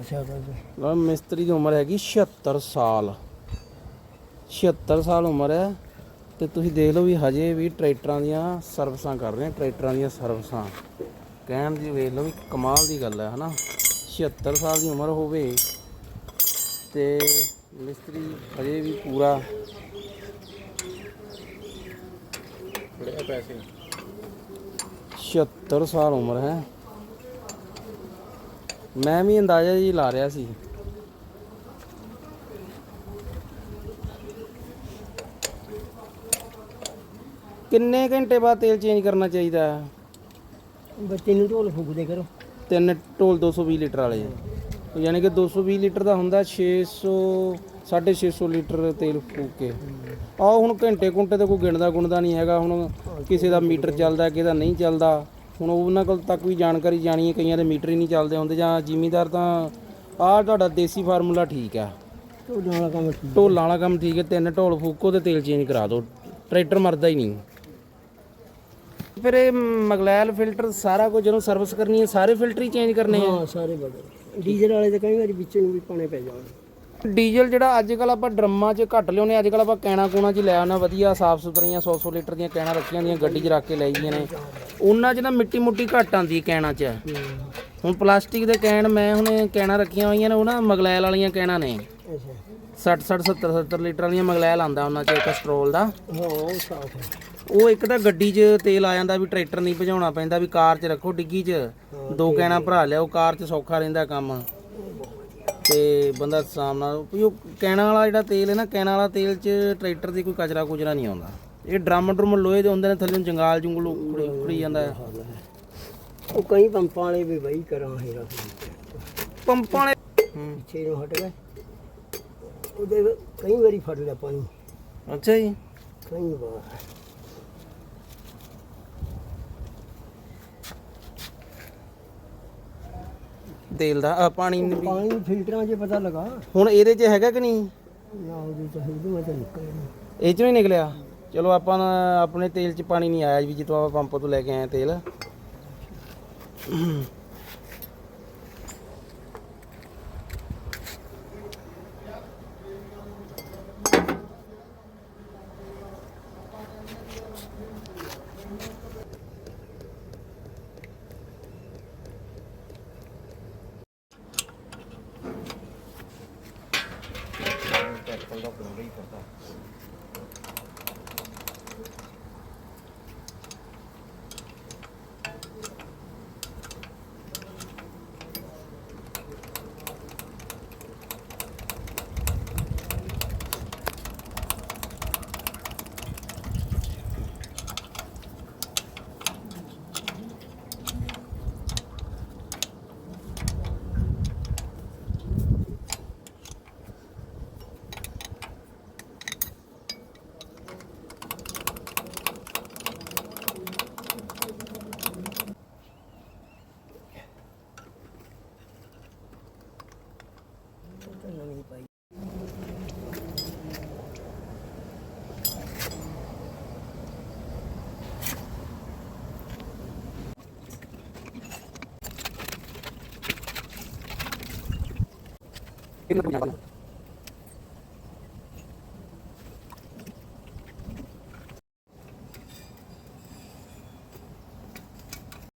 ਅੱਛਾ ਅੱਛਾ ਲਓ, ਮਿਸਤਰੀ ਦੀ ਉਮਰ ਹੈਗੀ 76 ਸਾਲ। 76 ਸਾਲ ਉਮਰ ਹੈ ਤੇ ਤੁਸੀਂ ਦੇਖ ਲਓ ਵੀ ਹਜੇ ਵੀ ਟਰੈਕਟਰਾਂ ਦੀਆਂ ਸਰਵਿਸਾਂ ਕਰ ਰਹੇ ਆ ਟਰੈਕਟਰਾਂ ਦੀਆਂ ਸਰਵਿਸਾਂ। ਕਹਿਣ ਦੀ ਵੇਖ ਲਓ ਵੀ ਕਮਾਲ ਦੀ ਗੱਲ ਹੈ, ਹਨਾ? 76 ਸਾਲ ਦੀ ਉਮਰ ਹੋਵੇ ਤੇ ਮਿਸਤਰੀ ਹਜੇ ਵੀ ਪੂਰਾ ਬੜੇ ਪੈਸੇ 76 ਸਾਲ ਉਮਰ ਹੈ। ਮੈਂ ਵੀ ਅੰਦਾਜ਼ਾ ਜੀ ਲਾ ਰਿਹਾ ਸੀ। ਕਿੰਨੇ ਘੰਟੇ ਬਾਅਦ ਤੇਲ ਚੇਂਜ ਕਰਨਾ ਚਾਹੀਦਾ? ਹੈ ਬੱਚੇ ਨੂੰ ਢੋਲ ਫੂਕਦੇ ਕਰੋ। ਤਿੰਨ ਢੋਲ 220 ਲੀਟਰ ਵਾਲੇ। ਯਾਨੀ ਕਿ 220 ਲੀਟਰ ਦਾ ਹੁੰਦਾ 600 650 ਲੀਟਰ ਤੇਲ ਫੂਕ ਕੇ। ਆਹ ਹੁਣ ਘੰਟੇ ਘੰਟੇ ਤੇ ਕੋਈ ਗਿਣਦਾ ਗੁਣਦਾ ਨਹੀਂ ਹੈਗਾ। ਹੁਣ ਕਿਸੇ ਦਾ ਮੀਟਰ ਚੱਲਦਾ ਕਿਸੇ ਦਾ ਨਹੀਂ ਚੱਲਦਾ। ਹੁਣ ਉਹਨਾਂ ਕੋਲ ਤੱਕ ਵੀ ਜਾਣਕਾਰੀ ਜਾਣੀ ਹੈ ਕਈਆਂ ਦੇ ਮੀਟਰ ਹੀ ਨਹੀਂ ਚੱਲਦੇ ਹੁੰਦੇ ਜਾਂ ਜ਼ਿਮੀਦਾਰ ਤਾਂ ਆਹ ਤੁਹਾਡਾ ਦੇਸੀ ਫਾਰਮੂਲਾ ਠੀਕ ਆ ਢੋਲਾਂ ਵਾਲਾ ਕੰਮ ਠੀਕ ਢੋਲਾਂ ਵਾਲਾ ਕੰਮ ਠੀਕ ਹੈ ਤਿੰਨ ਢੋਲ ਫੂਕੋ ਤੇ ਤੇਲ ਚੇਂਜ ਕਰਾ ਦਿਓ ਟਰੈਕਟਰ ਮਰਦਾ ਹੀ ਨਹੀਂ। ਫਿਰ ਇਹ ਮਗਲੈਲ ਫਿਲਟਰ ਸਾਰਾ ਕੁਝ ਜਦੋਂ ਸਰਵਿਸ ਕਰਨੀ ਹੈ ਸਾਰੇ ਫਿਲਟਰ ਹੀ ਚੇਂਜ ਕਰਨੇ ਆ? ਹਾਂ ਸਾਰੇ ਡੀਜ਼ਲ ਵਾਲੇ ਤਾਂ ਕਈ ਵਾਰੀ ਵਿੱਚੋਂ ਨੂੰ ਵੀ ਪਾਣੇ ਪੈ ਜਾਣ ਡੀਜ਼ਲ ਜਿਹੜਾ ਅੱਜ ਕੱਲ ਆਪਾਂ ਡਰਮਾਂ 'ਚ ਘੱਟ ਲਿਆਉਂਦੇ ਅੱਜ ਕੱਲ ਆਪਾਂ ਕੈਣਾ ਕੂਣਾ 'ਚ ਲੈ ਆਉਣਾ ਵਧੀਆ ਸਾਫ਼ ਸੁਥਰੀਆਂ 100 100 ਲੀਟਰ ਦੀਆਂ ਕੈਣਾ ਰੱਖੀਆਂ ਹੁੰਦੀਆਂ ਗੱਡੀ 'ਚ ਰੱਖ ਕੇ ਲੈ ਜਾਂਦੀਆਂ ਨੇ। ਉਹਨਾਂ 'ਚ ਨਾ ਮਿੱਟੀ ਮੁੱਟੀ ਘੱਟ ਆਉਂਦੀ ਕੈਣਾ 'ਚ। ਹੁਣ ਪਲਾਸਟਿਕ ਦੇ ਕੈਨ ਮੈਂ ਹੁਣ ਕੈਣਾ ਰੱਖੀਆਂ ਹੋਈਆਂ ਨੇ ਉਹ ਨਾ ਮਗਲੈਲ ਵਾਲੀਆਂ ਕੈਣਾ ਨੇ। ਅੱਛਾ। 60 60 70 70 ਲੀਟਰ ਵਾਲੀਆਂ ਮਗਲੈਲ ਆਉਂਦਾ ਉਹਨਾਂ 'ਚ ਕਸਟਰੋਲ ਦਾ। ਉਹ ਉਹ ਇੱਕ ਤਾਂ ਗੱਡੀ 'ਚ ਤੇਲ ਆ ਜਾਂਦਾ ਵੀ ਟਰੈਕਟਰ ਨਹੀਂ ਭਜਾਉਣਾ ਪੈਂਦਾ ਵੀ ਕਾਰ 'ਚ ਰੱਖੋ ਡਿੱਗੀ 'ਚ। ਦੋ ਕੈਣਾ ਭਰਾ ਲਿਆਓ ਕਾਰ 'ਚ ਸੌਖਾ ਰਹਿੰਦਾ ਕੰਮ। ਤੇ ਬੰਦਾ ਸਾਹਮਣਾ ਉਹ ਕੈਣਾ ਵਾਲਾ ਜਿਹੜਾ ਤੇਲ ਹੈ ਨਾ ਕੈਣਾ ਵਾਲਾ ਤੇਲ 'ਚ ਟਰੈਕਟਰ ਦੀ ਕੋਈ ਕਚਰਾ ਕੁਚਰਾ ਨਹੀਂ ਆਉਂਦਾ। ਇਹ ਡਰਮ ਡਰਮ ਲੋਹੇ ਦੇ ਹੁੰਦੇ ਨੇ ਥੱਲੇ ਨੂੰ ਜੰਗਾਲ ਜੁੰਗਲ ਉਖੜੀ ਉਖੜੀ ਜਾਂਦਾ ਹੈ। ਉਹ ਕਈ ਪੰਪਾਂ ਵਾਲੇ ਵੀ ਬਈ ਕਰਾਂ ਹੈਰਾ ਪੰਪਾਂ ਵਾਲੇ ਹੂੰ। ਪਿੱਛੇ ਨੂੰ ਹਟ ਗਏ। ਉਹਦੇ ਕਈ ਵਾਰੀ ਫੜ ਲਿਆ ਪਾਣੀ। ਅੱਛਾ ਜੀ। ਕਈ ਵਾਰ। ਤੇਲ ਦਾ ਅ, ਪਾਣੀ ਵੀ ਪਾਣੀ ਫਿਲਟਰਾਂ 'ਚ ਪਤਾ ਲਗਾ। ਹੁਣ ਇਹਦੇ 'ਚ ਹੈਗਾ ਕਿ ਨਹੀਂ? ਨਾ ਉਹਦੇ ਚ ਹੈਗੀ ਮੈਂ ਤਾਂ ਨਿਕਲ ਨਹੀਂ ਇਹ 'ਚੋਂ ਹੀ ਨਿਕਲਿਆ? ਚਲੋ ਆਪਾਂ ਆਪਣੇ ਤੇਲ 'ਚ ਪਾਣੀ ਨਹੀਂ ਆਇਆ ਵੀ ਜਿੱਥੋਂ ਆਪਾਂ ਪੰਪ ਤੋਂ ਲੈ ਕੇ ਆਏ ਤੇਲ। ਨਵੀਂ ਇਹ